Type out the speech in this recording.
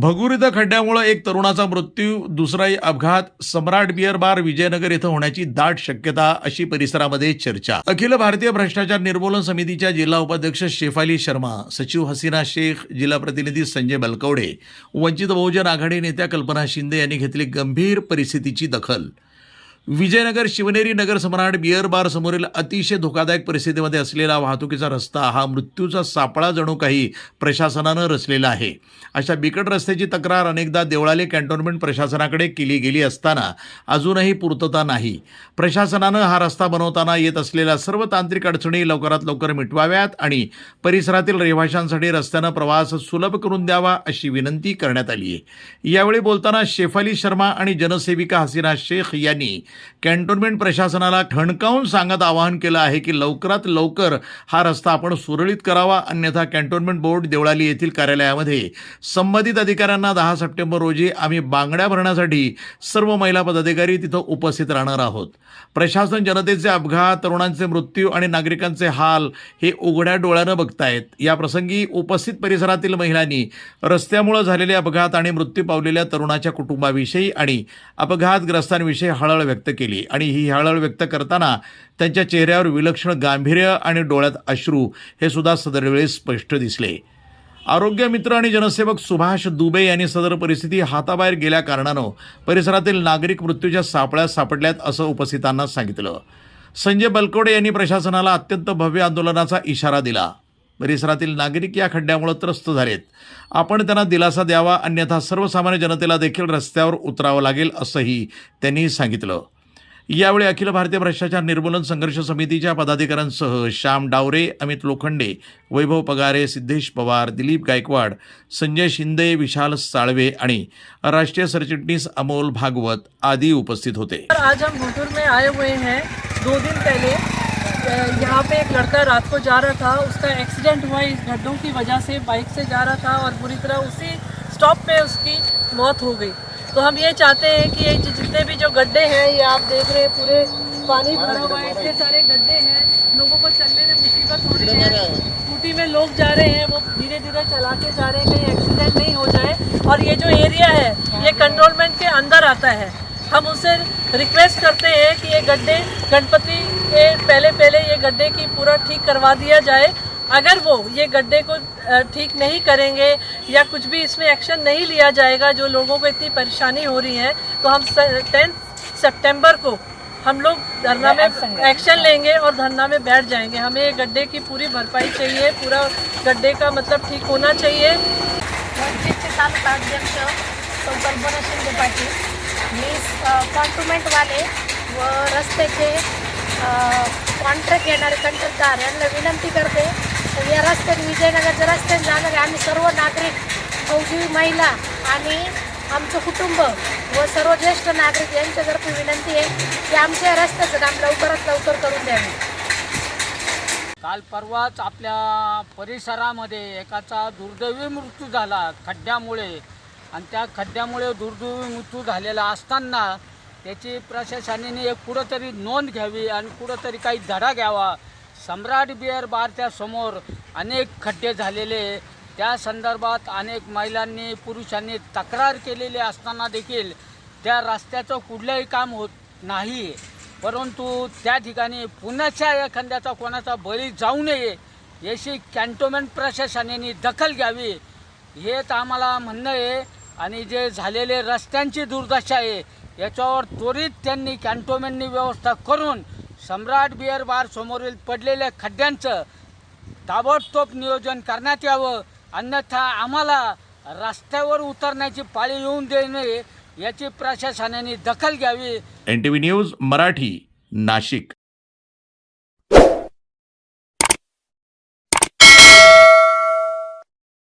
भगुरीद खड्ड्यामुळे एक तरुणाचा मृत्यू दुसराही अपघात सम्राट बिअर बार विजयनगर इथं होण्याची दाट शक्यता अशी परिसरामध्ये चर्चा. अखिल भारतीय भ्रष्टाचार निर्मूलन समितीच्या जिल्हा उपाध्यक्ष शेफाली शर्मा सचिव हसीना शेख जिल्हा प्रतिनिधी संजय बलकवडे वंचित बहुजन आघाडी नेत्या कल्पना शिंदे यांनी घेतली गंभीर परिस्थितीची दखल. विजयनगर शिवनेरी नगर सम्राट बिअर बार समोरील अतिशय धोकादायक परिस्थितीमध्ये असलेला वाहतुकीचा रस्ता हा मृत्यूचा सापळा जणू काही प्रशासनानं रचलेला आहे. अशा बिकट रस्त्याची तक्रार अनेकदा देवळाले कॅन्टोन्मेंट प्रशासनाकडे केली गेली असताना अजूनही पूर्तता नाही. प्रशासनानं हा रस्ता बनवताना येत असलेल्या सर्व तांत्रिक अडचणी लवकरात लवकर मिटवाव्यात आणि परिसरातील रहिवाशांसाठी रस्त्यानं प्रवास सुलभ करून द्यावा अशी विनंती करण्यात आली आहे यावेळी बोलताना शेफाली शर्मा आणि जनसेविका हसीना शेख यांनी कॅन्टोन्मेंट प्रशासनाला ठणकावून सांगत आवाहन केलं आहे की लवकरात लवकर हा रस्ता आपण सुरळीत करावा अन्यथा कॅन्टोन्मेंट बोर्ड देवळाली येथील कार्यालयामध्ये संबंधित अधिकाऱ्यांना दहा सप्टेंबर रोजी आम्ही बांगड्या भरण्यासाठी सर्व महिला पदाधिकारी तिथं उपस्थित राहणार आहोत. प्रशासन जनतेचे अपघात तरुणांचे मृत्यू आणि नागरिकांचे हाल हे उघड्या डोळ्यानं बघतायत. या प्रसंगी उपस्थित परिसरातील महिलांनी रस्त्यामुळे झालेले अपघात आणि मृत्यू पावलेल्या तरुणाच्या कुटुंबाविषयी आणि अपघातग्रस्तांविषयी हळहळ व्यक्त व्यक्त केली. आणि ही हळहळ व्यक्त करताना त्यांच्या चेहऱ्यावर विलक्षण गांभीर्य आणि डोळ्यात अश्रू हे सुद्धा सदरवेळी स्पष्ट दिसले. आरोग्य मित्र आणि जनसेवक सुभाष दुबे यांनी सदर परिस्थिती हाताबाहेर गेल्या कारणानं परिसरातील नागरिक मृत्यूच्या सापळ्यात सापडल्यात असं उपस्थितांना सांगितलं. संजय बलकोडे यांनी प्रशासनाला अत्यंत भव्य आंदोलनाचा इशारा दिला. परिसरातील नागरिक या खड्ड्यामुळे त्रस्त झालेत. आपण त्यांना दिलासा द्यावा अन्यथा सर्वसामान्य जनतेला देखील रस्त्यावर उतरावं लागेल असंही त्यांनी सांगितलं. यावेळी अखिल भारतीय भ्रष्टाचार निर्मूलन संघर्ष समितीच्या पदाधिकाऱ्यांसह श्याम डावरे अमित लोखंडे वैभव पगारे सिद्धेश पवार दिलीप गायकवाड संजय शिंदे विशाल साळवे आणि राष्ट्रीय सरचिटणीस अमोल भागवत आदी उपस्थित होते. आज हम में आए हुए हैं दो दिन पहले। यहाँ पे एक लड़का रात को जा रहा था उसका एक्सीडेंट हुआ इस गड्ढों की वजह से बाइक से जा रहा था और बुरी तरह उसी स्टॉप पे उसकी मौत हो गई। तो हम ये चाहते हैं कि ये जितने भी जो गड्ढे हैं ये आप देख रहे हैं पूरे पानी भरा हुआ है इतने सारे गड्ढे हैं लोगों को चलने में मुसीबत हो रही है। स्कूटी में लोग जा रहे हैं वो धीरे धीरे चला के जा रहे हैं कहीं एक्सीडेंट नहीं हो जाए। और ये जो एरिया है ये कंट्रोलमेंट के अंदर आता है। हम उनसे रिक्वेस्ट करते हैं कि ये गड्ढे गणपति के पहले पहले ये गड्ढे की पूरा ठीक करवा दिया जाए। अगर वो ये गड्ढे को ठीक नहीं करेंगे या कुछ भी इसमें एक्शन नहीं लिया जाएगा जो लोगों को इतनी परेशानी हो रही है तो हम टेंथ सितंबर को हम लोग धरना में एक्शन लेंगे। और धरना में बैठ जाएँगे। हमें ये गड्ढे की पूरी भरपाई चाहिए पूरा गड्ढे का मतलब ठीक होना चाहिए। तालुका अध्यक्ष पाटील मी कॉन्टुमेंटवाले व रस्त्याचे कॉन्ट्रॅक्ट घेणारे कंत्राटदार यांना विनंती करते. या रस्त्याने विजयनगरच्या रस्त्याने जाणारे आम्ही सर्व नागरिक फौजी महिला आणि आमचं कुटुंब व सर्व ज्येष्ठ नागरिक यांच्यातर्फे विनंती आहे की आमच्या रस्त्याचं काम लवकरात लवकर करून द्यावे. काल परवाच आपल्या परिसरामध्ये एकाचा दुर्दैवी मृत्यू झाला खड्ड्यामुळे. आणि त्या खड्ड्यामुळे दुर्दैवी मृत्यू झालेला असताना त्याची प्रशासनाने एक कुठंतरी नोंद घ्यावी आणि कुठंतरी काही धडा घ्यावा. सम्राट बिअर बारच्या समोर अनेक खड्डे झालेले. त्या संदर्भात अनेक महिलांनी पुरुषांनी तक्रार केलेली असताना देखील त्या रस्त्याचं कुठलंही काम होत नाही. परंतु त्या ठिकाणी पुण्याच्या एखाद्याचा कोणाचा बळी जाऊ नये याची कॅन्टोन्मेंट प्रशासनाने दखल घ्यावी. हेच आम्हाला म्हणणं आहे. आणि जे झालेले रस्त्यांची दुर्दशा आहे याच्यावर त्वरित त्यांनी कॅन्टोमेंटनी व्यवस्था करून सम्राट बिअर बार समोरील पडलेल्या खड्ड्यांचं ताबडतोब नियोजन करण्यात यावं. अन्यथा आम्हाला रस्त्यावर उतरण्याची पाळी येऊन देऊ नये याची प्रशासनाने दखल घ्यावी. N T V news Marathi Nashik.